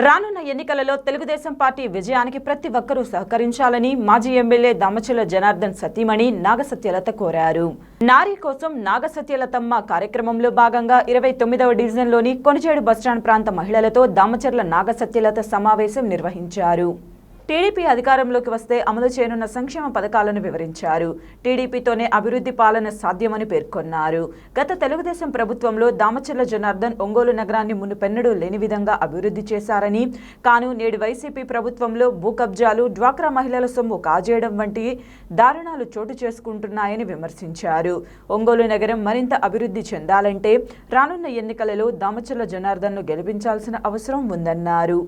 రానున్న ఎన్నికలలో తెలుగుదేశం పార్టీ విజయానికి ప్రతి ఒక్కరూ సహకరించాలని మాజీ ఎమ్మెల్యే దామచల జనార్దన్ సతీమణి నాగసత్యలత కోరారు. నారీ కోసం నాగసత్యలతమ్మ కార్యక్రమంలో భాగంగా ఇరవై తొమ్మిదవ డివిజన్లోని కొనిచేడు బస్టాండ్ ప్రాంత మహిళలతో దామచర్ల నాగసత్యలత సమావేశం నిర్వహించారు. టీడీపీ అధికారంలోకి వస్తే అమలు చేయనున్న సంక్షేమ పథకాలను వివరించారు. టీడీపీతోనే అభివృద్ధి పాలన సాధ్యమని పేర్కొన్నారు. గత తెలుగుదేశం ప్రభుత్వంలో దామచర్ల జనార్దన్ ఒంగోలు నగరాన్ని మునుపెన్నడూ లేని విధంగా అభివృద్ధి చేశారని కాను నేడు వైసీపీ ప్రభుత్వంలో భూ కబ్జాలు డ్వాక్రా మహిళల సొమ్ము కాజేయడం వంటి దారుణాలు చోటు చేసుకుంటున్నాయని విమర్శించారు. ఒంగోలు నగరం మరింత అభివృద్ధి చెందాలంటే రానున్న ఎన్నికలలో దామచర్ల జనార్దన్ను గెలిపించాల్సిన అవసరం ఉందన్నారు.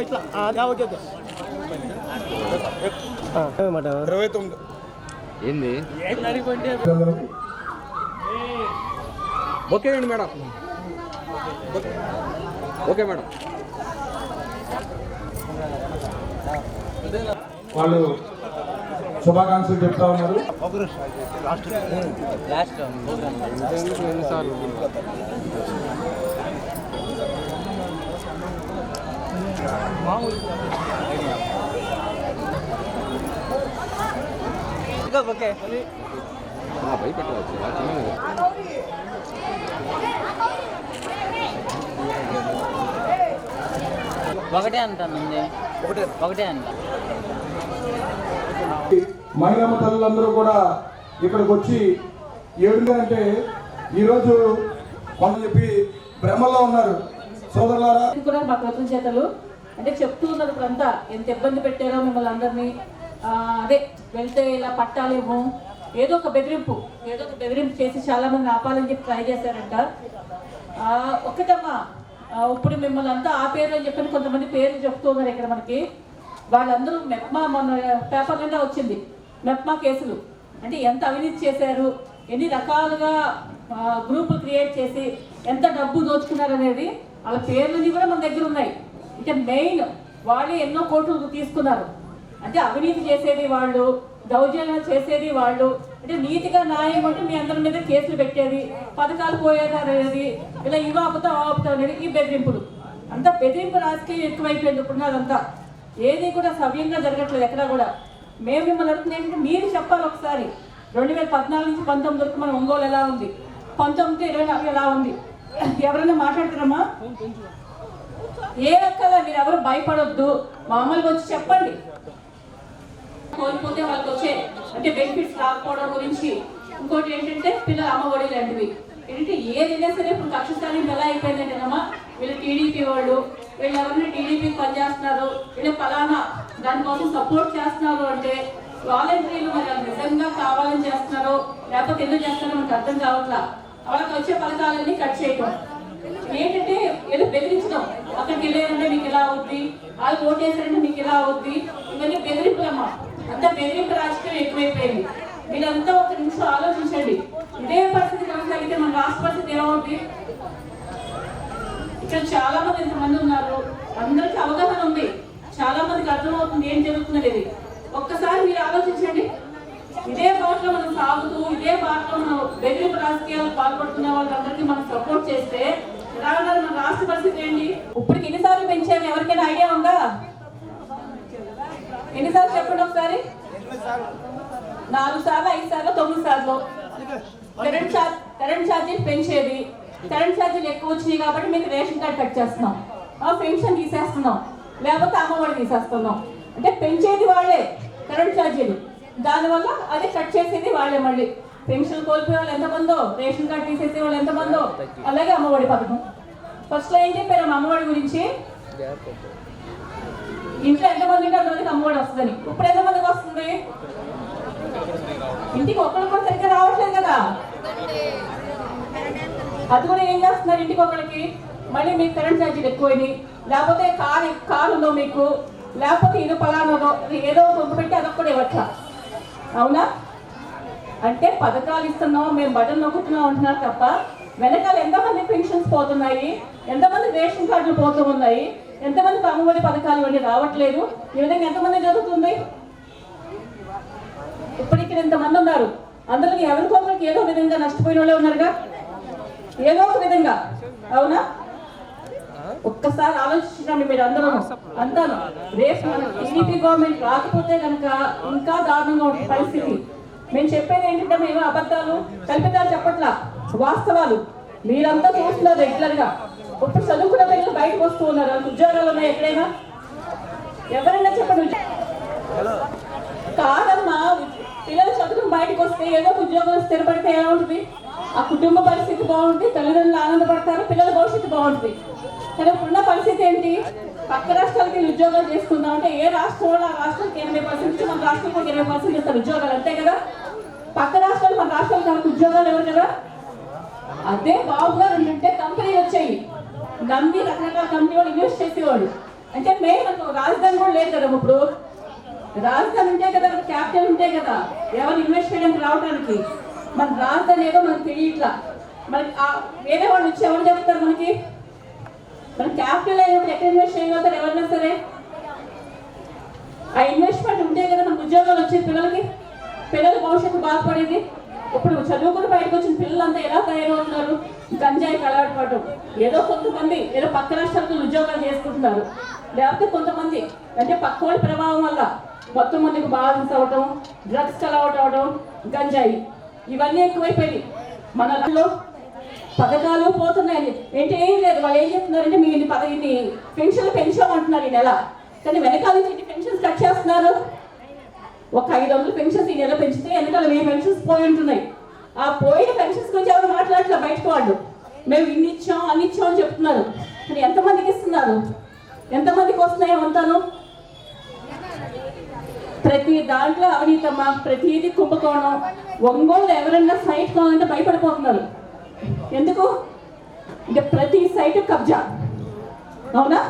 ఇట్లా. Okay okay. ఇరవై తొమ్మిది. ఏంది? ఓకే అండి మేడం. Okay madam. వాళ్ళు శుభాకాంక్షలు చెప్తా ఉన్నారు. ఓకే భయపెట్టవచ్చు ఒకటే అంటానండి ఒకటే అంట మహిళా తల్లులందరూ కూడా ఇక్కడికి వచ్చి ఏడుగా అంటే ఈరోజు కొంత చెప్పి భ్రమల్లో ఉన్నారు. సోదరులారా? ఇది కూడా మా కృతజ్ఞతలు అంటే చెప్తూ ఉన్నారు ఇప్పుడంతా. ఎంత ఇబ్బంది పెట్టారో మిమ్మల్ని అందరినీ. అదే వెళ్తే ఇలా పట్టాలేమో. ఏదో ఒక బెదిరింపు. ఏదో ఒక బెదిరింపు చేసి చాలామంది ఆపాలని చెప్పి ట్రై చేశారంట. ఒకటమ్మా ఇప్పుడు మిమ్మల్ని అంతా ఆ పేరు అని చెప్పని కొంతమంది పేర్లు చెప్తూ ఉన్నారు ఇక్కడ మనకి. వాళ్ళందరూ మెప్మా మన పేపర్ నిండా వచ్చింది. మెప్మా కేసులు. అంటే ఎంత అవినీతి చేశారు? ఎన్ని రకాలుగా గ్రూపులు క్రియేట్ చేసి ఎంత డబ్బు దోచుకున్నారు అనేది వాళ్ళ పేర్లని కూడా మన దగ్గర ఉన్నాయి. అంటే మెయిన్ వాళ్ళే ఎన్నో కోట్లు తీసుకున్నారు. అంటే అవినీతి చేసేది వాళ్ళు దౌర్జన్యం చేసేది వాళ్ళు. అంటే నీతిగా న్యాయం అంటే మీ అందరి మీద కేసులు పెట్టేది పథకాలు పోయేది అనేది ఇలా ఇవి ఆపుతా అనేది ఈ బెదిరింపులు. అంతా బెదిరింపు రాజకీయం ఎక్కువైపోయింది ఇప్పుడు అదంతా. ఏది కూడా సవ్యంగా జరగట్లేదు ఎక్కడా కూడా. మేము మిమ్మల్ని అడుగుతుంది ఏంటంటే మీరు చెప్పాలి ఒకసారి. రెండు వేల పద్నాలుగు నుంచి పంతొమ్మిది వరకు మన ఒంగోలు ఎలా ఉంది? పంతొమ్మిది ఇరవై నాలుగు ఎలా ఉంది? ఎవరైనా మాట్లాడుతున్నామా ఏ రకాల మీరు ఎవరు భయపడొద్దు. మామూలుగా వచ్చి చెప్పండి. కోల్పోతే వాళ్ళకి వచ్చే అంటే బెనిఫిట్స్ రాకపోవడం గురించి ఇంకోటి ఏంటంటే పిల్లల అమ్మఒడి లాంటివి. ఏంటంటే ఏదైనా సరే ఇప్పుడు కక్ష ఎలా అయిపోయిందంటే అమ్మా వీళ్ళు టీడీపీ వాళ్ళు వీళ్ళు ఎవరిని టీడీపీ పనిచేస్తున్నారు వీళ్ళు ఫలానా దానికోసం సపోర్ట్ చేస్తున్నారు అంటే వాలంటీర్లు మరి నిజంగా కావాలని చేస్తున్నారో లేకపోతే ఎందుకు చేస్తున్నారో మనకు అర్థం కావట్లా. వాళ్ళకి వచ్చే పథకాలన్నీ కట్ చేయటం ఏంటంటే ఏదో బెదిరించడం అక్కడికి వెళ్ళారంటే మీకు ఇలా అవుద్ది? వాళ్ళు ఓటేసారంటే మీకు ఇలా అవుద్ది? ఇవన్నీ బెదిరింపులమ్మా. అంతా బెదిరింపు రాజకీయం ఎక్కువైపోయింది. మీరంతా ఒక నిమిషం ఆలోచించండి. ఇదే పరిస్థితి కొనసాగితే మన రాష్ట్ర పరిస్థితి ఏమవుద్ది? ఇక్కడ చాలా మంది ఇంతమంది ఉన్నారు అందరికీ అవగాహన ఉంది చాలా మందికి అర్థమవుతుంది ఏం జరుగుతున్నది ఇది ఒక్కసారి మీరు ఆలోచించండి ఇదే బాటలో మనం సాగుతూ ఇదే బాటలో మనం బెదిరింపు రాజకీయాలు పాల్పడుతున్న వాళ్ళందరికీ మనం సపోర్ట్ చేస్తే ఎలా ఉన్నారు మన రాష్ట్ర పరిస్థితి ఇప్పుడు ఇప్పటికి ఎన్నిసార్లు పెంచాము ఎవరికైనా ఐడియా ఉందా? ఎన్నిసార్లు చెప్పండి ఒకసారి? నాలుగు సార్లు ఐదు సార్లు తొమ్మిది సార్లు కరెంట్ ఛార్జ్ కరెంట్ ఛార్జీలు పెంచేది కరెంట్ ఛార్జీలు ఎక్కువ వచ్చినాయి కాబట్టి మీకు రేషన్ కార్డ్ కట్ చేస్తున్నాం. ఆ పెన్షన్ తీసేస్తున్నాం. లేకపోతే అమ్మఒడి తీసేస్తున్నాం. అంటే పెంచేది వాళ్ళే కరెంట్ ఛార్జీలు. దానివల్ల అది కట్ చేసేది వాళ్ళే మళ్ళీ. పెన్షన్ కోల్పోయే వాళ్ళు ఎంతమందో? రేషన్ కార్డ్ తీసేసే వాళ్ళు ఎంతమందో? అలాగే అమ్మఒడి పథకం. ఫస్ట్లో ఏం చెప్పారు అమ్మవాడి గురించి? ఇంట్లో ఎంతమంది ఉంటే అంతమందికి అమ్మఒడి వస్తుందని? ఇప్పుడు ఎంతమందికి వస్తుంది? ఇంటికి ఒక్కరు కూడా సరిగ్గా రావట్లేదు కదా? అది కూడా ఏం చేస్తున్నారు ఇంటికి ఒకరికి మళ్ళీ మీకు కరెంట్ ఛార్జీలు ఎక్కువైంది లేకపోతే కారు కారు ఉందో మీకు? లేకపోతే ఇది పలానాదో ఏదో కొంత పెట్టి అదొక కూడా ఇవ్వట్లా? అవునా? అంటే పథకాలు ఇస్తున్నాం మేము బటన్ నొక్కుతున్నాం అంటున్నారు తప్ప వెనకాల ఎంతమంది పెన్షన్స్ పోతున్నాయి ఎంతమంది రేషన్ కార్డులు పోతూ ఉన్నాయి ఎంతమంది అమ్మఒడి పథకాలు ఇవన్నీ రావట్లేదు. ఈ విధంగా ఎంతమంది జరుగుతుంది? ఇప్పుడు ఇక్కడ ఉన్నారు. అందులో ఎవరికొకరికి ఏదో విధంగా నష్టపోయిన వాళ్ళే ఉన్నారుగా? ఏదో ఒక విధంగా. అవునా? ఒక్కసారి ఆలోచించండి మీరు అందరూ. అంతాను. రేపు టీడీపీ గవర్నమెంట్ రాకపోతే కనుక ఇంకా దారుణంగా ఉంటుంది పరిస్థితి. మేము చెప్పేది ఏంటంటే మేము అబద్ధాలు కల్పితాలు చెప్పట్లా. వాస్తవాలు. మీరంతా చూస్తున్నారు రెగ్యులర్గా ఇప్పుడు చదువుకున్న పిల్లలు బయటకు వస్తూ ఉన్నారు. వాళ్ళకి ఉద్యోగాలు ఉన్నాయి ఎక్కడైనా? ఎవరైనా చెప్పండి. కాదమ్మా పిల్లలు చదువుకుని బయటకు వస్తే ఏదో ఉద్యోగం స్థిరపడితే ఎలా ఉంటుంది ఆ కుటుంబ పరిస్థితి బాగుంటుంది తల్లిదండ్రులు ఆనందపడతారు పిల్లల భవిష్యత్తు బాగుంటుంది. కానీ ఇప్పుడున్న పరిస్థితి ఏంటి? పక్క రాష్ట్రాలకి వెళ్ళి ఉద్యోగాలు చేసుకుందాం అంటే ఏ రాష్ట్రం వాళ్ళు ఆ రాష్ట్రానికి ఎనభై పర్సెంట్ మన రాష్ట్రంలో ఇరవై పర్సెంట్ ఇస్తారు ఉద్యోగాలు. అంతే కదా? పక్క రాష్ట్రాలు మన రాష్ట్రాలు మనకు ఉద్యోగాలు ఎవరు కదా? అదే బాబు గారు ఉంటే కంపెనీ వచ్చాయి. నమ్మి రకరకాల కంపెనీ వాళ్ళు ఇన్వెస్ట్ చేసేవాడు అంటే మెయిన్ మనకు రాజధాని కూడా లేదు కదా ఇప్పుడు. రాజధాని ఉంటే కదా క్యాపిటల్ ఉంటే కదా ఎవరు ఇన్వెస్ట్ చేయడానికి రావడానికి. మన రాజధాని ఏదో మనకు తెలియట్లా. మనకి వేరే వాళ్ళు వచ్చి ఎవరు చెప్తారు మనకి? మన క్యాపిటల్ అయినప్పుడు ఎక్కడ ఇన్వెస్ట్ చేయగలుగుతారు ఎవరైనా సరే? ఆ ఇన్వెస్ట్మెంట్ ఉంటే కదా మనకు ఉద్యోగాలు వచ్చేది పిల్లలకి. పిల్లల భవిష్యత్తు బాధపడేది. ఇప్పుడు చదువుకుని బయటకు వచ్చిన పిల్లలంతా ఎలా తయారవుతున్నారు? గంజాయి పడటం ఏదో కొంతమంది ఏదో పక్క రాష్ట్రాలకు ఉద్యోగాలు చేసుకుంటున్నారు. లేకపోతే కొంతమంది అంటే పక్క ప్రభావం వల్ల మొత్తం మందికి బాలన్స్ అవ్వటం డ్రగ్స్ అలవాటు అవడం గంజాయి. ఇవన్నీ ఎక్కువైపోయినాయి. మనలో పథకాలు పోతున్నాయని. ఏంటి ఏం లేదు. వాళ్ళు ఏం చెప్తున్నారంటే మీ ఇన్ని పద ఇన్ని పెన్షన్లు పెన్షన్ ఈ నెల. కానీ వెనకాల నుంచి ఇన్ని పెన్షన్స్ కట్ చేస్తున్నారు. ఒక ఐదు వందలు పెన్షన్స్ ఈ నెల పెంచితే వెనకాల వెయ్యి పెన్షన్స్ పోయి ఉంటున్నాయి. ఆ పోయిన పెన్షన్స్ గురించి ఎవరు మాట్లాడట్లే బయటకు వాళ్ళు? మేము ఇన్ని ఇచ్చాం అన్ని ఇచ్చాం అని చెప్తున్నారు. కానీ ఎంతమందికి ఇస్తున్నారు? ఎంతమందికి వస్తున్నాయో అంతాను ప్రతి దాంట్లో అవినీతమ్మ ప్రతిదీ కుంభకోణం. ఒంగోలు ఎవరైనా సైట్ కావాలంటే భయపడిపోతున్నారు. ఎందుకు? ఇంకా ప్రతి సైట్ కబ్జా. అవునా?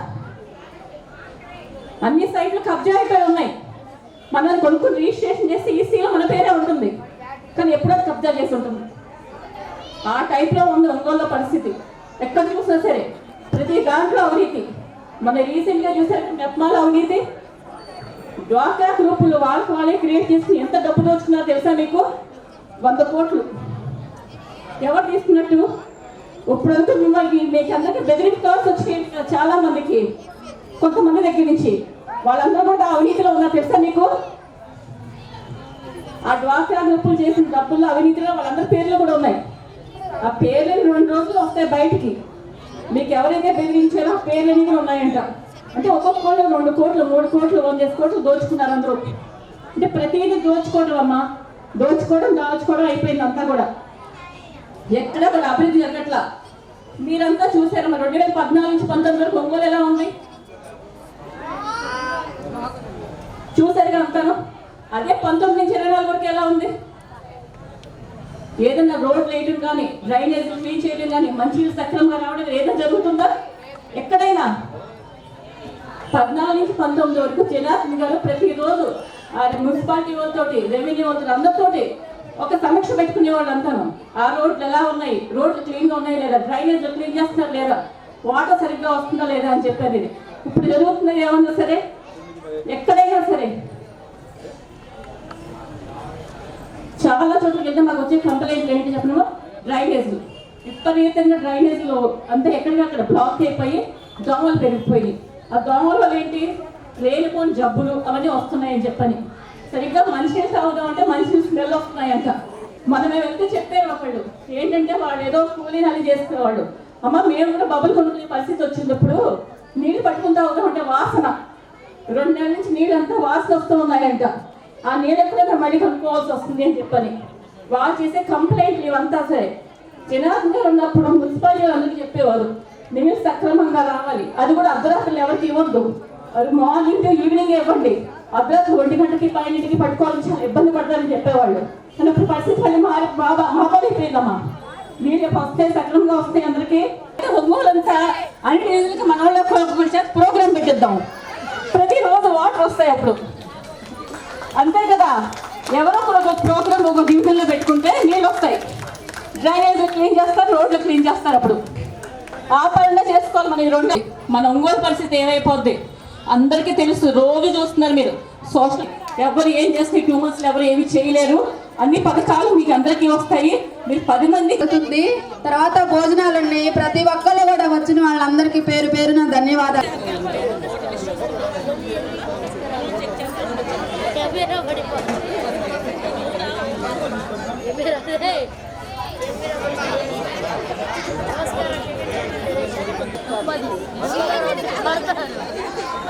అన్ని సైట్లు కబ్జా అయిపోయి ఉన్నాయి. మన కొనుక్కుని రిజిస్ట్రేషన్ చేస్తే ఈసీలో మన పేరే ఉంటుంది. కానీ ఎప్పుడో కబ్జా చేసి ఉంటుంది. ఆ టైప్లో ఉంది ఒంగోలులో పరిస్థితి. ఎక్కడ చూసినా సరే ప్రతి దాంట్లో అవినీతి. మన రీసెంట్గా చూసారు మెప్మాల అవినీతి. డ్వాక్రా గ్రూపులు వాళ్ళకి వాళ్ళే క్రియేట్ చేసి ఎంత డబ్బు దోచుకున్నారో తెలుసా మీకు? వంద కోట్లు. ఎవరు తీసుకున్నట్టు? ఇప్పుడంతా మిమ్మల్ని మీకు అందరికీ బెదిరింపు కావాల్సి వచ్చి చాలా మందికి కొంతమంది దగ్గర నుంచి. వాళ్ళందరూ కూడా అవినీతిలో ఉన్నారు తెలుసా నీకు ఆ డ్వాక్రా గ్రూపులు చేసిన డబ్బుల్లో అవినీతిలో వాళ్ళందరి పేర్లు కూడా ఉన్నాయి. ఆ పేర్లు రెండు రోజులు వస్తాయి బయటికి. మీకు ఎవరైతే బెదిరించారో ఆ పేర్లు అనేవి కూడా ఉన్నాయంట. అంటే ఒక్కొక్క కోట్లు రెండు కోట్లు మూడు కోట్లు రెండు కోట్లు దోచుకున్నారు అందరూ. అంటే ప్రతిదీ దోచుకోవడం అమ్మా. దోచుకోవడం దాచుకోవడం అయిపోయింది అంతా కూడా. ఎక్కడ కూడా అభివృద్ధి జరగట్లా. మీరంతా చూసారమ్మా రెండు వేల పద్నాలుగు నుంచి పంతొమ్మిది వరకు ఒంగోలు ఎలా ఉంది? చూసారుగా అంతాను? అదే పంతొమ్మిది నుంచి ఇరవై నాలుగు వరకు ఎలా ఉంది? ఏదైనా రోడ్ వేయడం కానీ డ్రైనేజ్ క్లీన్ చేయడం కానీ మంచి సక్రమంగా రావడం ఏదైనా జరుగుతుందా? ఎక్కడైనా? పద్నాలుగు నుంచి పంతొమ్మిది వరకు జనార్దన్ గారు ప్రతిరోజు ఆ మున్సిపాలిటీ వాళ్ళతోటి రెవెన్యూ వాళ్ళతో అందరితోటి ఒక సమీక్ష పెట్టుకునే వాళ్ళు అంతాను. ఆ రోడ్లు ఎలా ఉన్నాయి? రోడ్లు క్లీన్గా ఉన్నాయి లేదా? డ్రైనేజ్ క్లీన్ చేస్తున్నారు లేదా? వాటర్ సరిగ్గా వస్తుందా లేదా అని చెప్పారు ఇది ఇప్పుడు జరుగుతున్నది ఏమన్నా సరే? ఎక్కడైనా సరే. చాలా చోట్ల కింద మాకు వచ్చే కంప్లైంట్లు ఏంటి చెప్పిన డ్రైనేజీలు. విపరీతంగా డ్రైనేజీలు అంతా ఎక్కడికక్కడ బ్లాక్ అయిపోయి దోమలు పెరిగిపోయి. ఆ దోమల వల్ల ఏంటి? లేనిపోని జబ్బులు అవన్నీ వస్తున్నాయని చెప్పని. సరిగ్గా మనిషిని తాగుదాం అంటే మనిషిని స్మెల్ వస్తున్నాయంట. మనమే వెళ్తే చెప్పారు ఒకళ్ళు. ఏంటంటే వాళ్ళు ఏదో కూలీ నల్లి చేసుకునేవాళ్ళు అమ్మ మేము కూడా బబుల్ కొనుక్కునే పరిస్థితి వచ్చినప్పుడు నీళ్ళు పట్టుకుని తాగుదాం అంటే వాసన. రెండు నెలల నుంచి నీళ్ళంతా వాసన వస్తూ ఉన్నాయంట. ఆ నీళ్ళు ఎప్పుడైనా మళ్ళీ కనుక్కోవాల్సి వస్తుంది అని చెప్పని. వాళ్ళు చేసే కంప్లైంట్లు ఇవంతా సరే. జనార్దన్ గారు ఉన్నప్పుడు మున్సిపాలిటీ అందరికీ చెప్పేవారు? నీళ్ళు సక్రమంగా రావాలి. అది కూడా అర్ధరాత్రులు ఎవరికి ఇవ్వద్దు. అది మార్నింగ్ టు ఈవినింగ్ ఇవ్వండి. అర్ధరాత్రి ఒంటి గంటకి పైనింటికి పట్టుకోవాలని చాలా ఇబ్బంది పడతారని చెప్పేవాళ్ళు. కానీ ఇప్పుడు పరిస్థితి మళ్ళీ మారి బాబా మాబాదైపోయిందమ్మా నీళ్ళు వస్తే సక్రమంగా వస్తాయి అందరికీ. ఒంగోలు అన్ని రోజులకి మన వాళ్ళ ప్రోగ్రామ్ పెట్టిద్దాం. ప్రతిరోజు వాటర్ వస్తాయి అప్పుడు. అంతే కదా? ఎవరో ఒక ప్రోగ్రామ్ ఒక డివిజన్లో పెట్టుకుంటే నీళ్ళు వస్తాయి. డ్రైనేజ్ క్లీన్ చేస్తారు రోడ్లు క్లీన్ చేస్తారు అప్పుడు. ఆ పనులే చేసుకోవాలి మనం ఈ రెండు. మన ఒంగోలు పరిస్థితి ఏమైపోద్ది? అందరికీ తెలుసు రోజు చూస్తున్నారు మీరు. సోషల్ ఎవరు ఏం చేస్తే టూ మంత్స్లో ఎవరు ఏమి చేయలేరు. అన్ని పథకాలు మీకు అందరికీ వస్తాయి. మీరు పది మంది తర్వాత భోజనాలు ఉన్నాయి ప్రతి ఒక్కరు కూడా వచ్చిన వాళ్ళందరికీ పేరు పేరున ధన్యవాదాలు. நமஸ்காரம்